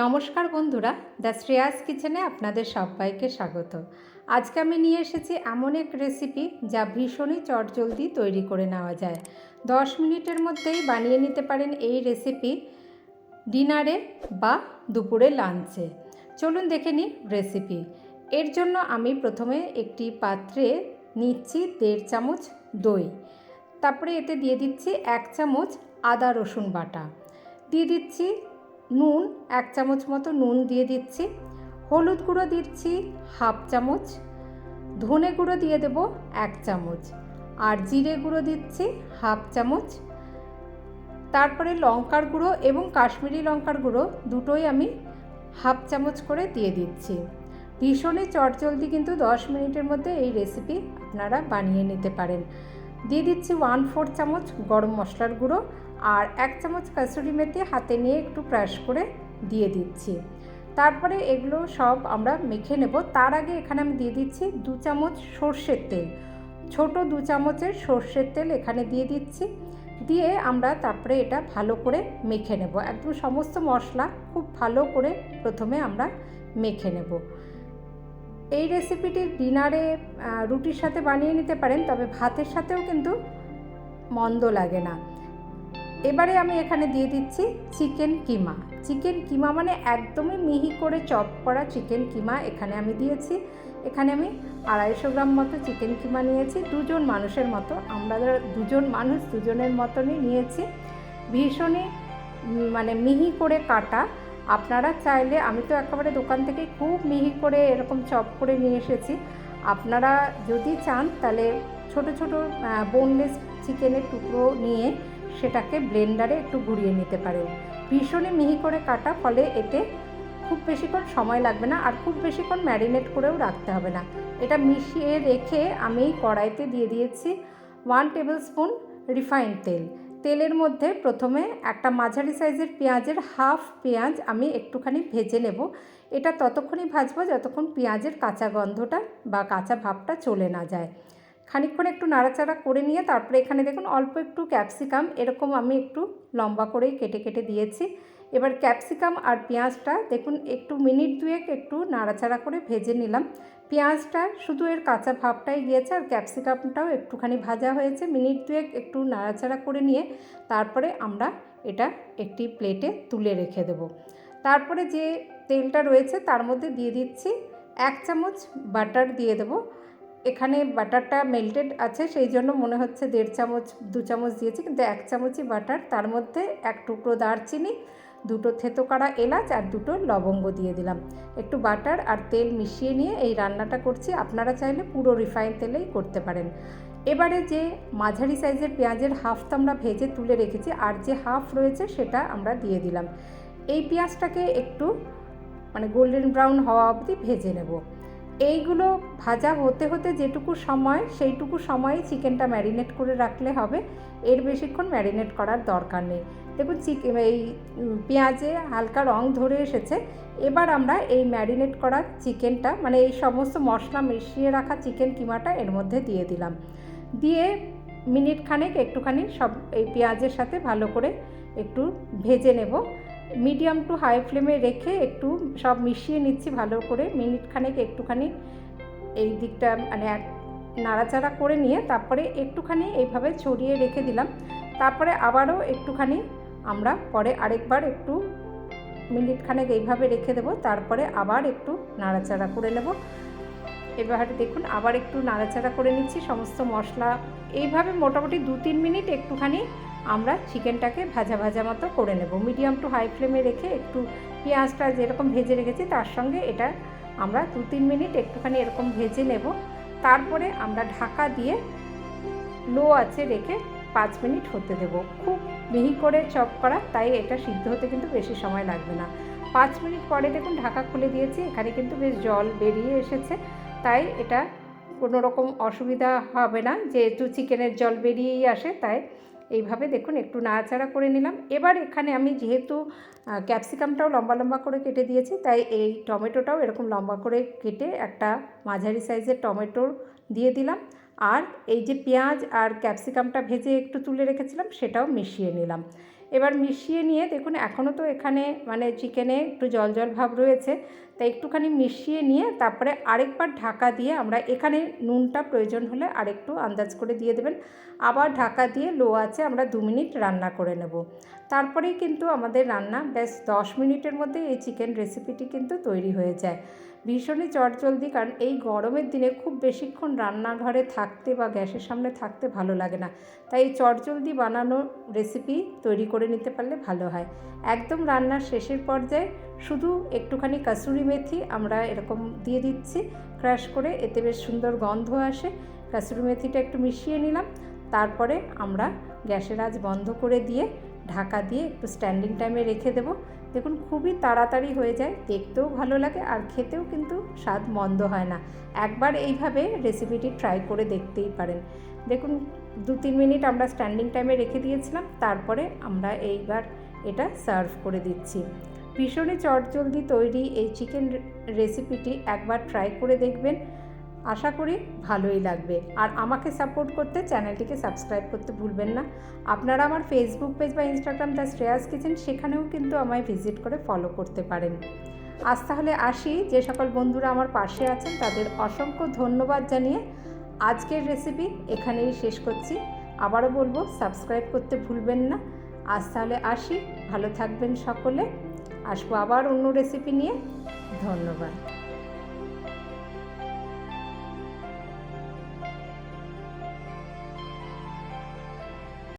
নমস্কার বন্ধুরা, দ্য শ্রেয়াস কিচেনে আপনাদের সবাইকে স্বাগত। আজকে আমি নিয়ে এসেছি এমন এক রেসিপি যা ভীষণই চটজলদি তৈরি করে নেওয়া যায়। দশ মিনিটের মধ্যেই বানিয়ে নিতে পারেন এই রেসিপি ডিনারে বা দুপুরে লাঞ্চে চলুন দেখে নিই রেসিপি এর জন্য আমি প্রথমে একটি পাত্রে নিচ্ছি দেড় চামচ দই। তারপরে এতে দিয়ে দিচ্ছি এক চামচ আদা রসুন বাটা। দিয়ে দিচ্ছি নুন এক চামচ মতো নুন দিয়ে দিচ্ছি। হলুদ গুঁড়ো দিচ্ছি হাফ চামচ। ধনে গুঁড়ো দিয়ে দেব এক চামচ। আর জিরে গুঁড়ো দিচ্ছি হাফ চামচ। তারপরে লঙ্কার গুঁড়ো এবং কাশ্মীরি লঙ্কার গুঁড়ো দুটোই আমি হাফ চামচ করে দিয়ে দিচ্ছি। ভীষণই চটজলদি কিন্তু দশ মিনিটের মধ্যে এই রেসিপি আপনারা বানিয়ে নিতে পারেন। দিয়ে দিচ্ছি ওয়ান ফোর চামচ গরম মশলার গুঁড়ো আর এক চামচ কাসুরি মেথি হাতে নিয়ে একটু ক্রাশ করে দিয়ে দিচ্ছি। তারপরে এগুলো সব আমরা মেখে নেব। তার আগে এখানে আমি দিয়ে দিচ্ছি দু চামচ সর্ষের তেল। ছোট দু চামচের সর্ষের তেল এখানে দিয়ে দিচ্ছি। দিয়ে আমরা তারপরে এটা ভালো করে মেখে নেব। একদম সমস্ত মশলা খুব ভালো করে প্রথমে আমরা মেখে নেব। এই রেসিপিটি ডিনারে রুটির সাথে বানিয়ে নিতে পারেন, তবে ভাতের সাথেও কিন্তু মন্দ লাগে না। এবারে আমি এখানে দিয়ে দিচ্ছি চিকেন কিমা। চিকেন কিমা মানে একদমই মিহি করে চপ করা চিকেন কিমা এখানে আমি দিয়েছি। এখানে আমি আড়াইশো গ্রাম মতো চিকেন কিমা নিয়েছি। দুজন মানুষের মতো, আমরা দুজন মানুষ দুজনের মতনই নিয়েছি। ভীষণই মানে মিহি করে কাটা। আপনারা চাইলে, আমি তো একেবারে দোকান থেকে খুব মিহি করে এরকম চপ করে নিয়ে এসেছি। আপনারা যদি চান, তাহলে ছোট ছোট বোনলেস চিকেনের টুকরো নিয়ে সেটাকে ব্লেন্ডারে একটু ঘুরিয়ে নিতে পারেন। ভীষণই মিহি করে কাটা, ফলে এতে খুব বেশিক্ষণ সময় লাগবে না আর খুব বেশিক্ষণ ম্যারিনেট করেও রাখতে হবে না। এটা মিশিয়ে রেখে আমি কড়াইতে দিয়ে দিয়েছি ওয়ান টেবিল স্পুন রিফাইন্ড তেল। তেলের মধ্যে প্রথমে একটা মাঝারি সাইজের পেঁয়াজের হাফ পেঁয়াজ আমি একটুখানি ভেজে নেব। এটা ততক্ষণই ভাজবো যতক্ষণ পেঁয়াজের কাঁচা গন্ধটা বা কাঁচা ভাবটা চলে না যায়। খানিকক্ষণ একটু নাড়াচাড়া করে নিয়ে তারপরে এখানে দেখুন অল্প একটু ক্যাপসিকাম, এরকম আমি একটু লম্বা করেই কেটে কেটে দিয়েছি। এবার ক্যাপসিকাম আর পেঁয়াজটা দেখুন একটু মিনিট দুয়েক একটু নাড়াচাড়া করে ভেজে নিলাম। পেঁয়াজটা শুধু এর কাঁচা ভাবটাই গিয়েছে আর ক্যাপসিকামটাও একটুখানি ভাজা হয়েছে। মিনিট দুয়েক একটু নাড়াচাড়া করে নিয়ে তারপরে আমরা এটা একটি প্লেটে তুলে রেখে দেব। তারপরে যে তেলটা রয়েছে তার মধ্যে দিয়ে দিচ্ছি এক চামচ বাটার দিয়ে দেবো। এখানে বাটারটা মেল্টেড আছে, সেই জন্য মনে হচ্ছে দেড় চামচ, দু চামচ দিয়েছি, কিন্তু এক চামচই বাটার। তার মধ্যে এক টুকরো দারচিনি, দুটো থেতো কাড়া এলাচ আর দুটো লবঙ্গ দিয়ে দিলাম। একটু বাটার আর তেল মিশিয়ে নিয়ে এই রান্নাটা করছি। আপনারা চাইলে পুরো রিফাইন তেলেই করতে পারেন। এবারে যে মাঝারি সাইজের পেঁয়াজের হাফটা আমরা ভেজে তুলে রেখেছি, আর যে হাফ রয়েছে সেটা আমরা দিয়ে দিলাম। এই পেঁয়াজটাকে একটু মানে গোল্ডেন ব্রাউন হওয়া অবধি ভেজে নেব। এইগুলো ভাজা হতে হতে যেটুকু সময়, সেইটুকু সময়ে চিকেনটা ম্যারিনেট করে রাখলে হবে। এর বেশিক্ষণ ম্যারিনেট করার দরকার নেই। দেখুন চিকেন এই পেঁয়াজে হালকা রং ধরে এসেছে। এবার আমরা এই ম্যারিনেট করা চিকেনটা মানে এই সমস্ত মশলা মিশিয়ে রাখা চিকেন কিমাটা এর মধ্যে দিয়ে দিলাম। দিয়ে মিনিট খানেক একটুখানি সব এই পেঁয়াজের সাথে ভালো করে একটু ভেজে নেব। মিডিয়াম টু হাই ফ্লেমে রেখে একটু সব মিশিয়ে নিচ্ছি ভালো করে, মিনিট খানেক একটুখানি এই দিকটা মানে এক নাড়াচাড়া করে নিয়ে তারপরে একটুখানি এইভাবে ছড়িয়ে রেখে দিলাম। তারপরে আবারও একটুখানি আমরা পরে আরেকবার একটু মিনিট খানেক এইভাবে রেখে দেবো, তারপরে আবার একটু নাড়াচাড়া করে নেব। এবার দেখুন, আবার একটু নাড়াচাড়া করে নিচ্ছি, সমস্ত মশলা। এইভাবে মোটামুটি দু তিন মিনিট একটুখানি আমরা চিকেনটাকে ভাজা ভাজা মতো করে নেব। মিডিয়াম টু হাই ফ্লেমে রেখে একটু পেঁয়াজটা যেরকম ভেজে রেখেছি, তার সঙ্গে এটা আমরা দু তিন মিনিট একটুখানি এরকম ভেজে নেব। তারপরে আমরা ঢাকা দিয়ে লো আছে রেখে পাঁচ মিনিট হতে দেব। খুব মিহি করে চপ করা, তাই এটা সিদ্ধ হতে কিন্তু বেশি সময় লাগবে না। পাঁচ মিনিট পরে দেখুন, ঢাকা খুলে দিয়েছি, এখানে কিন্তু বেশ জল বেরিয়ে এসেছে। তাই এটা কোনো রকম অসুবিধা হবে না, যেহেতু চিকেনের জল বেরিয়েই আসে, তাই এইভাবে দেখুন একটু নাড়াচাড়া করে নিলাম। এবার এখানে আমি যেহেতু ক্যাপসিকামটাও লম্বা লম্বা করে কেটে দিয়েছি, তাই এই টমেটোটাও এরকম লম্বা করে কেটে একটা মাঝারি সাইজের টমেটো দিয়ে দিলাম। আর এই যে পেঁয়াজ আর ক্যাপসিকামটা ভেজে একটু তুলে রেখেছিলাম, সেটাও মিশিয়ে নিলাম। এবার মিশিয়ে নিয়ে দেখুন এখনও তো এখানে মানে চিকেনে একটু জল জল ভাব রয়েছে তাই একটুখানি মিশিয়ে নিয়ে তারপরে আরেকবার ঢাকা দিয়ে আমরা এখানে নুনটা প্রয়োজন হলে আরেকটু আন্দাজ করে দিয়ে দেবেন। আবার ঢাকা দিয়ে লো আছে আমরা দু মিনিট রান্না করে নেব। তারপরেই কিন্তু আমাদের রান্না ব্যাস দশ মিনিটের মধ্যে এই চিকেন রেসিপিটি কিন্তু তৈরি হয়ে যায়। ভীষণই চটজলদি কারণ এই গরমের দিনে খুব বেশিক্ষণ রান্নাঘরে থাকতে বা গ্যাসের সামনে থাকতে ভালো লাগে না। তাই এই চটজলদি বানানো রেসিপি তৈরি করে নিতে পারলে ভালো হয়। একদম রান্নার শেষের পর্যায়ে শুধু একটুখানি কাসুরি মেথি আমরা এরকম দিয়ে দিচ্ছি, ক্রাশ করে, এতে বেশ সুন্দর গন্ধ আসে। কাসুরি মেথিটা একটু মিশিয়ে নিলাম, তারপরে আমরা গ্যাসের আজ বন্ধ করে দিয়ে ঢাকা দিয়ে একটু স্ট্যান্ডিং টাইমে রেখে দেবো। দেখুন, খুবই তাড়াতাড়ি হয়ে যায়, দেখতেও ভালো লাগে আর খেতেও কিন্তু স্বাদ মন্দ হয় না। একবার এইভাবে রেসিপিটি ট্রাই করে দেখতেই পারেন। দেখুন, দু তিন মিনিট আমরা স্ট্যান্ডিং টাইমে রেখে দিয়েছিলাম, তারপরে আমরা এইবার এটা সার্ভ করে দিচ্ছি। ভীষণই চটজলদি তৈরি এই চিকেন রেসিপিটি একবার ট্রাই করে দেখবেন। আশা করি ভালোই লাগবে। আর আমাকে সাপোর্ট করতে চ্যানেলটিকে সাবস্ক্রাইব করতে ভুলবেন না। আপনারা আমার ফেসবুক পেজ বা ইনস্টাগ্রাম দ্য শ্রেয়াস কিচেন সেখানেও কিন্তু আমায় ভিজিট করে ফলো করতে পারেন। আজ তাহলে আসি। যে সকল বন্ধুরা আমার পাশে আছেন, তাদের অসংখ্য ধন্যবাদ জানিয়ে আজকের রেসিপি এখানেই শেষ করছি। আবারও বলব সাবস্ক্রাইব করতে ভুলবেন না। আজ তাহলে আসি। ভালো থাকবেন সকলে। আসব আবার অন্য রেসিপি নিয়ে। ধন্যবাদ।